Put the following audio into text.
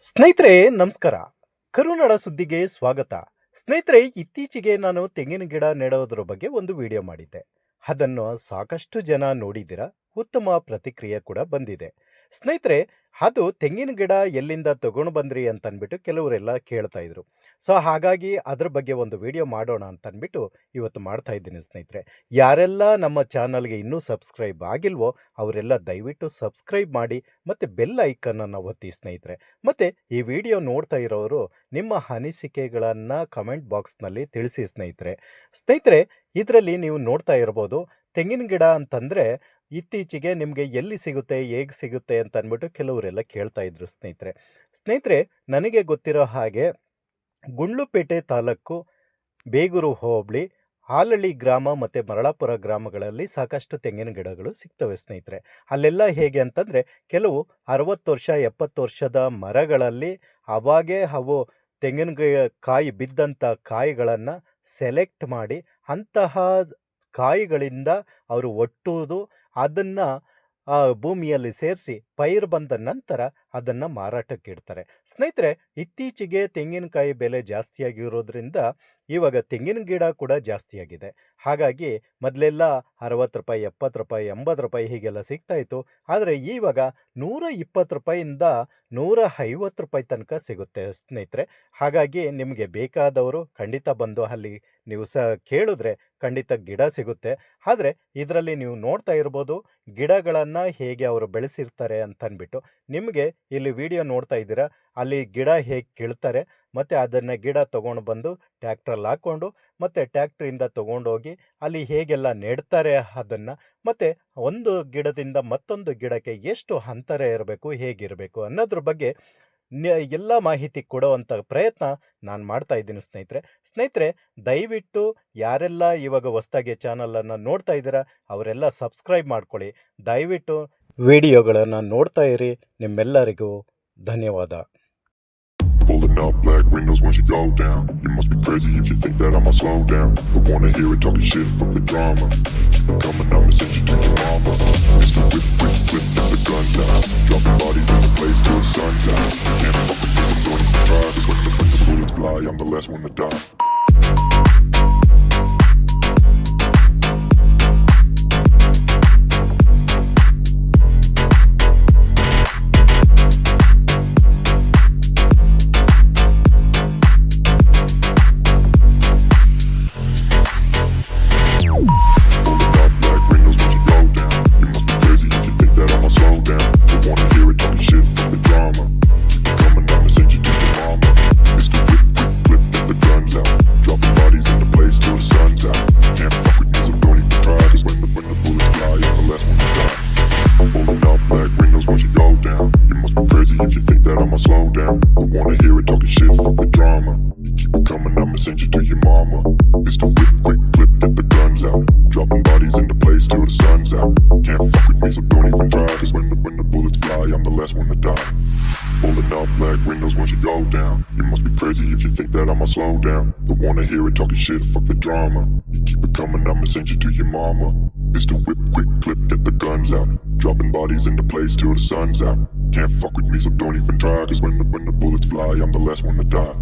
ಸ್ನೇಹಿತರೆ, ನಮಸ್ಕಾರ. ಕರುನಾಡ ಸುದ್ದಿಗೆ ಸ್ವಾಗತ. ಸ್ನೇಹಿತರೆ, ಇತ್ತೀಚೆಗೆ ನಾನು ತೆಂಗಿನ ಗಿಡ ನೆಡೋದ್ರ ಬಗ್ಗೆ ಒಂದು ವಿಡಿಯೋ ಮಾಡಿದ್ದೆ. ಅದನ್ನು ಸಾಕಷ್ಟು ಜನ ನೋಡಿದ್ದೀರಾ? ಉತ್ತಮ ಪ್ರತಿಕ್ರಿಯೆ ಕೂಡ ಬಂದಿದೆ. ಸ್ನೇಹಿತರೆ, ಅದು ತೆಂಗಿನ ಗಿಡ ಎಲ್ಲಿಂದ ತಗೊಂಡು ಬಂದ್ರಿ ಅಂತನ್ಬಿಟ್ಟು ಕೆಲವರೆಲ್ಲ ಕೇಳ್ತಾ ಇದ್ರು. ಸೊ, ಹಾಗಾಗಿ ಅದ್ರ ಬಗ್ಗೆ ಒಂದು ವಿಡಿಯೋ ಮಾಡೋಣ ಅಂತನ್ಬಿಟ್ಟು ಇವತ್ತು ಮಾಡ್ತಾ ಇದ್ದೀನಿ ಸ್ನೇಹಿತರೆ. ಯಾರೆಲ್ಲ ನಮ್ಮ ಚಾನಲ್ಗೆ ಇನ್ನೂ ಸಬ್ಸ್ಕ್ರೈಬ್ ಆಗಿಲ್ವೋ, ಅವರೆಲ್ಲ ದಯವಿಟ್ಟು ಸಬ್ಸ್ಕ್ರೈಬ್ ಮಾಡಿ ಮತ್ತು ಬೆಲ್ ಐಕನ್ನನ್ನು ಒತ್ತಿ ಸ್ನೇಹಿತರೆ. ಮತ್ತು ಈ ವಿಡಿಯೋ ನೋಡ್ತಾ ಇರೋರು ನಿಮ್ಮ ಅನಿಸಿಕೆಗಳನ್ನು ಕಮೆಂಟ್ ಬಾಕ್ಸ್ನಲ್ಲಿ ತಿಳಿಸಿ ಸ್ನೇಹಿತರೆ. ಸ್ನೇಹಿತರೆ, ಇದರಲ್ಲಿ ನೀವು ನೋಡ್ತಾ ಇರ್ಬೋದು, ತೆಂಗಿನ ಗಿಡ ಅಂತಂದರೆ ಇತ್ತೀಚೆಗೆ ನಿಮಗೆ ಎಲ್ಲಿ ಸಿಗುತ್ತೆ, ಹೇಗೆ ಸಿಗುತ್ತೆ ಅಂತ ಅಂದ್ಬಿಟ್ಟು ಕೆಲವರೆಲ್ಲ ಕೇಳ್ತಾ ಇದ್ರು ಸ್ನೇಹಿತರೆ. ಸ್ನೇಹಿತರೆ, ನನಗೆ ಗೊತ್ತಿರೋ ಹಾಗೆ ಗುಂಡ್ಲುಪೇಟೆ ತಾಲೂಕು ಬೇಗೂರು ಹೋಬಳಿ, ಹಾಲಳ್ಳಿ ಗ್ರಾಮ ಮತ್ತು ಮರಳಾಪುರ ಗ್ರಾಮಗಳಲ್ಲಿ ಸಾಕಷ್ಟು ತೆಂಗಿನ ಗಿಡಗಳು ಸಿಗ್ತವೆ ಸ್ನೇಹಿತರೆ. ಅಲ್ಲೆಲ್ಲ ಹೇಗೆ ಅಂತಂದರೆ, ಕೆಲವು ಅರವತ್ತು ವರ್ಷ, ಎಪ್ಪತ್ತು ವರ್ಷದ ಮರಗಳಲ್ಲಿ ಅವಾಗೇ ಅವು ತೆಂಗಿನ ಕಾಯಿ ಬಿದ್ದಂಥ ಕಾಯಿಗಳನ್ನು ಸೆಲೆಕ್ಟ್ ಮಾಡಿ ಅಂತಹ ಕಾಯಿಗಳಿಂದ ಅವರು ಒಟ್ಟುವುದು ಅದನ್ನು ಭೂಮಿಯಲ್ಲಿ ಸೇರಿಸಿ ಪೈರು ಬಂದ ನಂತರ ಅದನ್ನು ಮಾರಾಟಕ್ಕೆ ಇಡ್ತಾರೆ ಸ್ನೇಹಿತರೆ, ಇತ್ತೀಚೆಗೆ ತೆಂಗಿನಕಾಯಿ ಬೆಲೆ ಜಾಸ್ತಿಯಾಗಿರೋದ್ರಿಂದ ಇವಾಗ ತೆಂಗಿನ ಗಿಡ ಕೂಡ ಜಾಸ್ತಿಯಾಗಿದೆ. ಹಾಗಾಗಿ ಮೊದಲೆಲ್ಲ ಅರವತ್ತು ರೂಪಾಯಿ, ಎಪ್ಪತ್ತು ರೂಪಾಯಿ, ಎಂಬತ್ತು ರೂಪಾಯಿ ಹೀಗೆಲ್ಲ ಸಿಗ್ತಾ ಇತ್ತು. ಆದರೆ ಇವಾಗ ನೂರ ಇಪ್ಪತ್ತು ರೂಪಾಯಿಂದ ನೂರ ಐವತ್ತು ರೂಪಾಯಿ ತನಕ ಸಿಗುತ್ತೆ ಸ್ನೇಹಿತರೆ. ಹಾಗಾಗಿ ನಿಮಗೆ ಬೇಕಾದವರು ಖಂಡಿತ ಬಂದು ಅಲ್ಲಿ ನೀವು ಸಹ ಕೇಳಿದ್ರೆ ಖಂಡಿತ ಗಿಡ ಸಿಗುತ್ತೆ. ಆದರೆ ಇದರಲ್ಲಿ ನೀವು ನೋಡ್ತಾ ಇರ್ಬೋದು ಗಿಡಗಳನ್ನು ಹೇಗೆ ಅವರು ಬೆಳೆಸಿರ್ತಾರೆ ಅಂತನ್ಬಿಟ್ಟು ನಿಮಗೆ ಇಲ್ಲಿ ವಿಡಿಯೋ ನೋಡ್ತಾ ಇದ್ದೀರಾ? ಅಲ್ಲಿ ಗಿಡ ಹೇಗೆ ಕೀಳ್ತಾರೆ? ಮತ್ತು ಅದನ್ನು ಗಿಡ ತೊಗೊಂಡು ಬಂದು ಟ್ಯಾಕ್ಟ್ರಲ್ಲಿ ಹಾಕ್ಕೊಂಡು, ಮತ್ತು ಟ್ಯಾಕ್ಟ್ರಿಂದ ತೊಗೊಂಡೋಗಿ ಅಲ್ಲಿ ಹೇಗೆಲ್ಲ ನೆಡ್ತಾರೆ ಅದನ್ನು, ಮತ್ತು ಒಂದು ಗಿಡದಿಂದ ಮತ್ತೊಂದು ಗಿಡಕ್ಕೆ ಎಷ್ಟು ಅಂತರ ಇರಬೇಕು ಹೇಗಿರಬೇಕು ಅನ್ನೋದ್ರ ಬಗ್ಗೆ ಎಲ್ಲ ಮಾಹಿತಿ ಕೊಡುವಂಥ ಪ್ರಯತ್ನ ನಾನು ಮಾಡ್ತಾ ಇದ್ದೀನಿ ಸ್ನೇಹಿತರೆ. ಸ್ನೇಹಿತರೆ, ದಯವಿಟ್ಟು ಯಾರೆಲ್ಲ ಇವಾಗ ಹೊಸ್ದಾಗಿ ಚಾನಲನ್ನು ನೋಡ್ತಾ ಇದ್ದೀರಾ, ಅವರೆಲ್ಲ ಸಬ್ಸ್ಕ್ರೈಬ್ ಮಾಡ್ಕೊಳ್ಳಿ. ದಯವಿಟ್ಟು ವಿಡಿಯೋಗಳನ್ನು ನೋಡ್ತಾ ಇರಿ ನಿಮ್ಮೆಲ್ಲರಿಗೂ ಧನ್ಯವಾದ Pulling up black windows once you go down. You must be crazy if you think that I'ma slow down. Don't wanna hear it talking shit, from the drama. Keep it coming, I'ma send you to your mama. Mr. Whip, whip, whip, get the gun down. Dropping bodies in the place till the sun's out. Can't fuck with this, I'm going to try. 'cause when the bullets fly, I'm the last one to die. Slow down. Don't wanna hear it talking shit, fuck the drama. You keep it coming, I'ma send you to your mama. Mr. Whip, quick, clip, get the guns out. Dropping bodies in the place till the sun's out. Can't fuck with me, so don't even try. Cause when the, when the bullets fly, I'm the last one to die. Pulling out black windows once you go down. You must be crazy if you think that I'ma slow down. Don't wanna hear it talking shit, fuck the drama. You keep it coming, I'ma send you to your mama. Mr. Whip, quick clip, get the guns out. Dropping bodies in the place till the sun's out. Can't fuck with me, so don't even try. Cause when the, when the bullets fly, I'm the last one to die.